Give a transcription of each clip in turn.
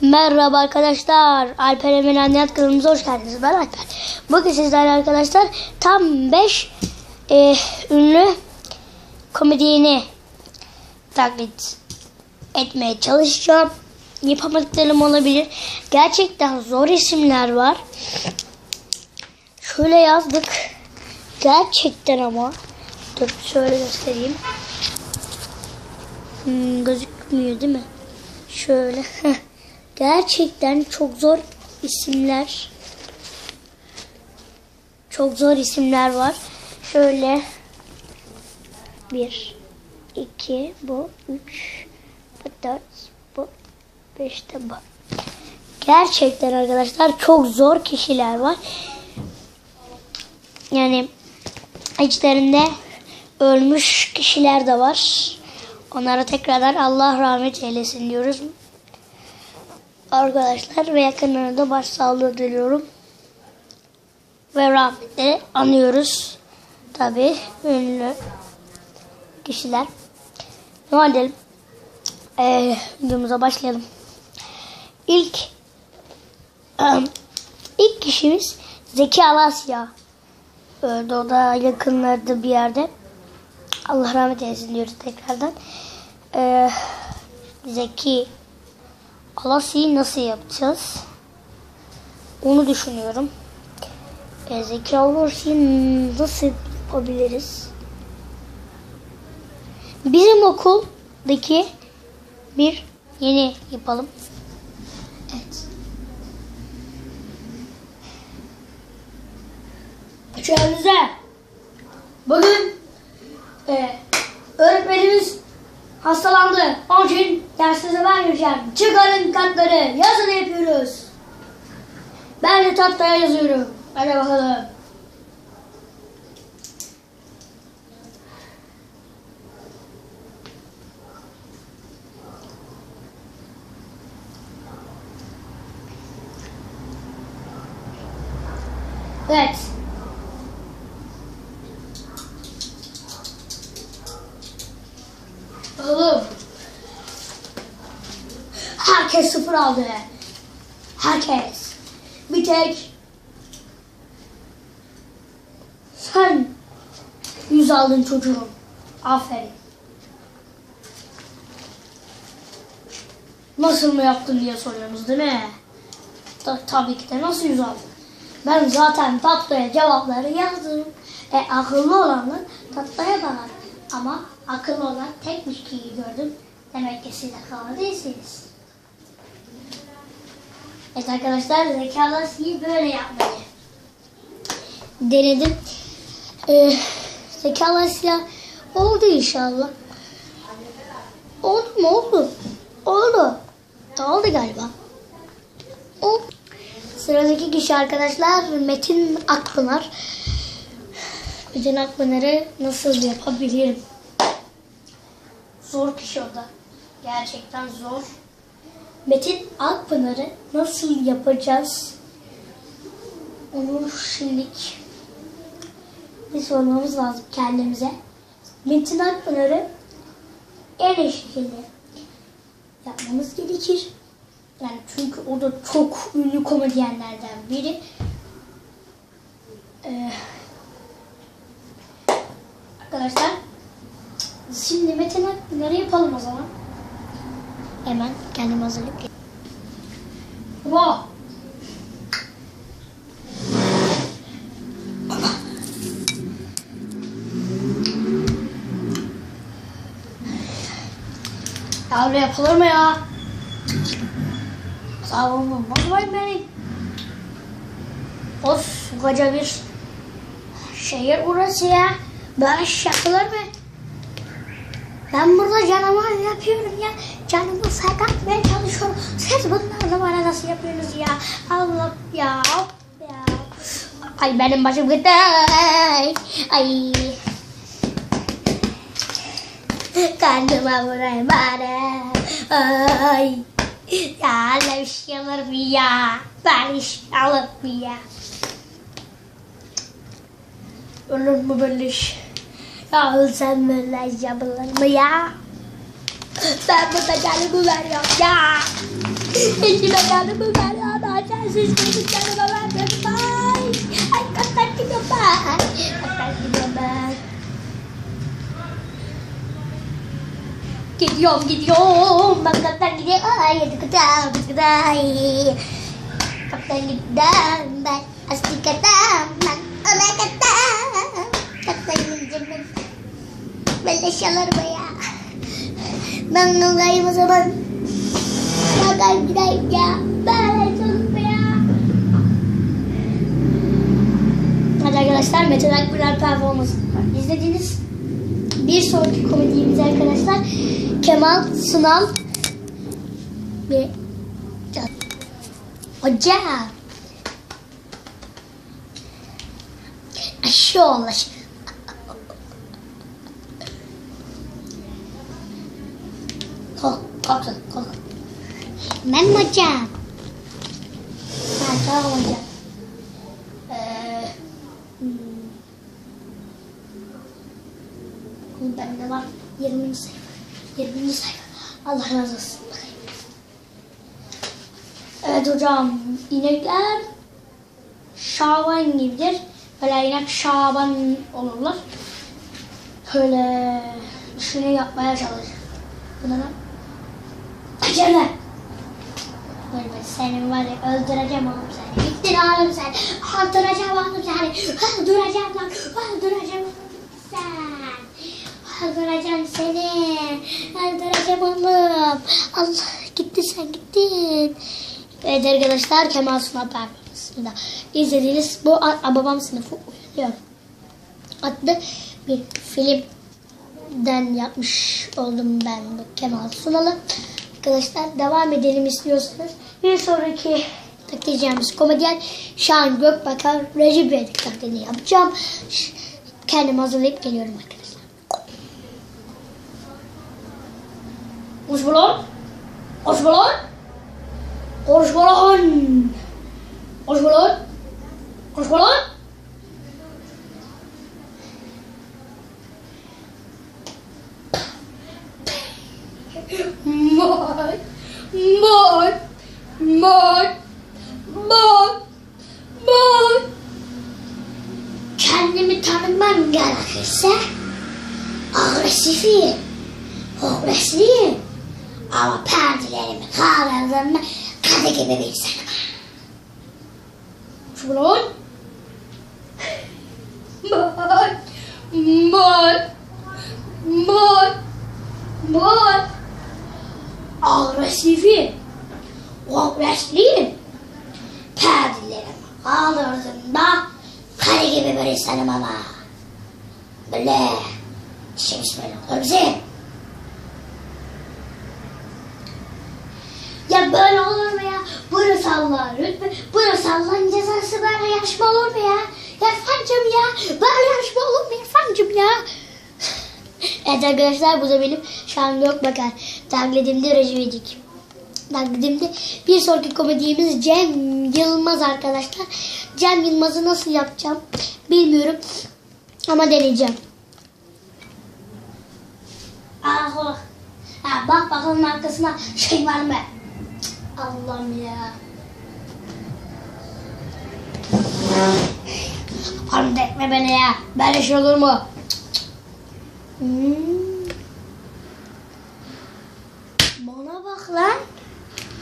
Merhaba arkadaşlar. Alper Emin Anlayat kanalımıza hoş geldiniz. Ben Alper. Bugün sizlerle arkadaşlar tam 5 ünlü komedyeni taklit etmeye çalışacağım. Yapamadıklarım olabilir. Gerçekten zor isimler var. Şöyle yazdık. Gerçekten ama. Dur şöyle göstereyim. Hmm, gözükmüyor değil mi? Şöyle. Gerçekten çok zor isimler. Çok zor isimler var. Şöyle. Bir, iki, bu, üç, bu dört, bu, beş de bu. Gerçekten arkadaşlar çok zor kişiler var. Yani içlerinde ölmüş kişiler de var. Onlara tekrardan Allah rahmet eylesin diyoruz. Arkadaşlar ve yakınlarına da başsağlığı diliyorum. Ve rahmetle anıyoruz. Tabi ünlü kişiler. Ne edelim? Ee, videomuza başlayalım. İlk em, ilk kişimiz Zeki Alasya. Öldü o da yakınlarda bir yerde. Allah rahmet eylesin diyoruz tekrardan. Ee, Zeki Alasya'yı nasıl yapacağız? Onu düşünüyorum. Ee, Zeki Alasya'yı nasıl yapabiliriz? Bizim okuldaki bir yeni yapalım. Evet. Şöyle bugün e, öğretmenimiz hastalandı. Onun için dersinize ben gireceğim. Çıkarın kartları. Yazın yapıyoruz. Ben de tahtaya yazıyorum. Hadi bakalım. Evet. Oğlum. Herkes sıfır aldı. Herkes. Bir tek sen yüz aldın çocuğum. Aferin. Nasıl mı yaptın diye soruyorsunuz değil mi? Ta- tabii ki de nasıl yüz aldın? Ben zaten tatlıya cevapları yazdım. E akıllı olanlar tatlıya bakar. Ama akıllı olan tek müşkiyi gördüm. Demek ki siz akıllı değilsiniz. Evet arkadaşlar zekalar iyi böyle yapmayı denedim. Ee, zekalar oldu inşallah. Oldu mu oldu? Oldu. Oldu galiba. Oldu. Sıradaki kişi arkadaşlar Metin Akpınar. Metin Akpınar'ı nasıl yapabilirim? Zor kişi o da. Gerçekten zor. Metin Akpınar'ı nasıl yapacağız? Onu şimdilik bir sormamız lazım kendimize. Metin Akpınar'ı en iyi şekilde yapmamız gerekir. Yani çünkü o da çok ünlü komedyenlerden biri. Ee, arkadaşlar şimdi Metin Akpınar'ı yapalım o zaman. Hemen kendim hazırlık Baba. Ya öyle yapılır mı ya? Sağ olun. Bozmayın beni. Of koca bir şehir burası ya. Böyle yapılır mı? Ben burada canavar yapıyorum ya. Canımı sakatmaya çalışıyorum. Siz bunlarla bana nasıl yapıyorsunuz ya? Allah ya. ya. Ay benim başım gitti. Ay. Karnıma vurayım bari. Ay. Ya öyle bir şey olur mu ya? Ben iş alır mı ya? Olur mu böyle iş? Ya ölsem böyle iş yapılır mı ya? Ben burada canımı veriyorum ya. Eşime canımı ver ama sensiz benim canıma vermedin. Ay, ay kaptan gidiyorum ben. Kaptan gidiyorum ben. Gidiyorum gidiyorum. Ben kaptan gidiyorum. Ay kaptan gidiyorum. Kaptan gidiyorum ben. Asli kaptan ben. Olay kaptan. Ben de şalarım ya. Ben olayım o zaman. Bakar gideyim ya. Ben canım ya. Hadi arkadaşlar Mete Akpınar performansı izlediğiniz bir sonraki komedimiz arkadaşlar Kemal Sunal ve Can. Hocam. Aşı ulaş. Kalk, sen, kalk. Ben hocam? Ha, tamam hocam. Ee, hmm. Bende var 20. sayfa. 20. sayfa. Allah razı olsun. Evet hocam. inekler Şaban gibidir. Böyle inek Şaban olurlar. Böyle şunu yapmaya çalışır. Bunları Acele. Böyle senin var ya öldüreceğim oğlum seni. Bittin oğlum sen. Öldüreceğim oğlum seni. Öldüreceğim lan. Öldüreceğim sen. Öldüreceğim seni. Öldüreceğim oğlum. Allah gitti sen gittin. Evet arkadaşlar Kemal Sunal performansında izlediğiniz bu Babam Sınıfı Uyanıyor adlı bir filmden yapmış oldum ben bu Kemal Sunal'ı. Arkadaşlar devam edelim istiyorsanız. Bir sonraki taklideceğimiz komedyen Şahan Gökbakar Recep İvedik taklidini yapacağım. Ş- Kendim hazırlayıp geliyorum arkadaşlar. Hoş bulduk. Hoş bulduk. Hoş bulduk. Hoş bulduk. Hoş bulduk. Mor, mor, mor, mor, mor. Kendimi tanımam gerekirse agresifim, agresifim. Ama perdelerimi kaldırdığımda kadı gibi bir insanım. Şulan. Mor, mor, mor, mor. Agresifim, agresifim. Perdelerimi kaldırdığımda kadı gibi bir insanım ama. Böyle işimiz böyle olur bizim. Ya böyle olur mu ya? Burası Allah'ın lütfu. Burası Allah'ın cezası böyle yarışma olur mu ya? Yafancım ya. Böyle yarışma olur mu Yafancım ya? evet arkadaşlar bu da benim Şahan Gökbakar. Taklidimde Recep Taklidimde bir sonraki komedimiz Cem Yılmaz arkadaşlar. Cem Yılmaz'ı nasıl yapacağım bilmiyorum. Ama deneyeceğim. Ah oh. Ha, bak bakalım arkasına şey var mı? Allah'ım ya. Oğlum dekme beni ya. Böyle şey olur mu? Hmm. Bana bak lan.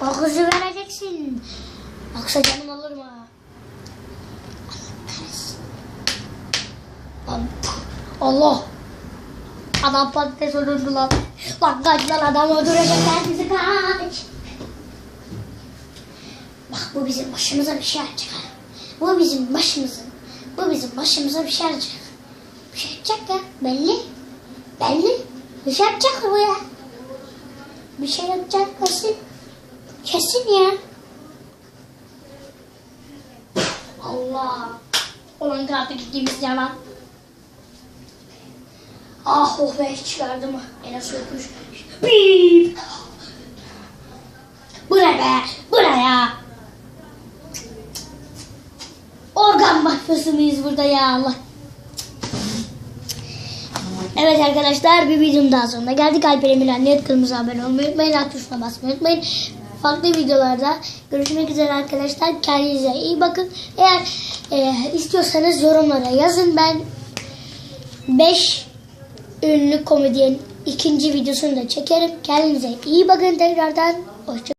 O kızı vereceksin. Yoksa canım olur mu? Allah. Adam patates öldürdü lan. Lan kaç lan adam öldürecekler bizi kaç. Bak bu bizim başımıza bir şey açacak. ha. Bu bizim başımızın. Bu bizim başımıza bir şey açacak. Bir şey yapacak ya. Belli. Belli. Bir şey yapacak bu ya. Bir şey yapacak kesin. Kesin ya. Allah. Olan kartı gittiğimiz yalan. Ah oh be çıkardı mı? Enes yokmuş. Bip. Bu ne be? Bu ne ya? Organ mafyası mıyız burada ya Allah? Evet arkadaşlar bir videonun daha sonuna geldik. Alper Emirhan Net kırmızı abone olmayı unutmayın. Like tuşuna basmayı unutmayın. Farklı videolarda görüşmek üzere arkadaşlar. Kendinize iyi bakın. Eğer e, istiyorsanız yorumlara yazın. Ben 5 ünlü komedyen ikinci videosunu da çekerim. Kendinize iyi bakın tekrardan. Hoşça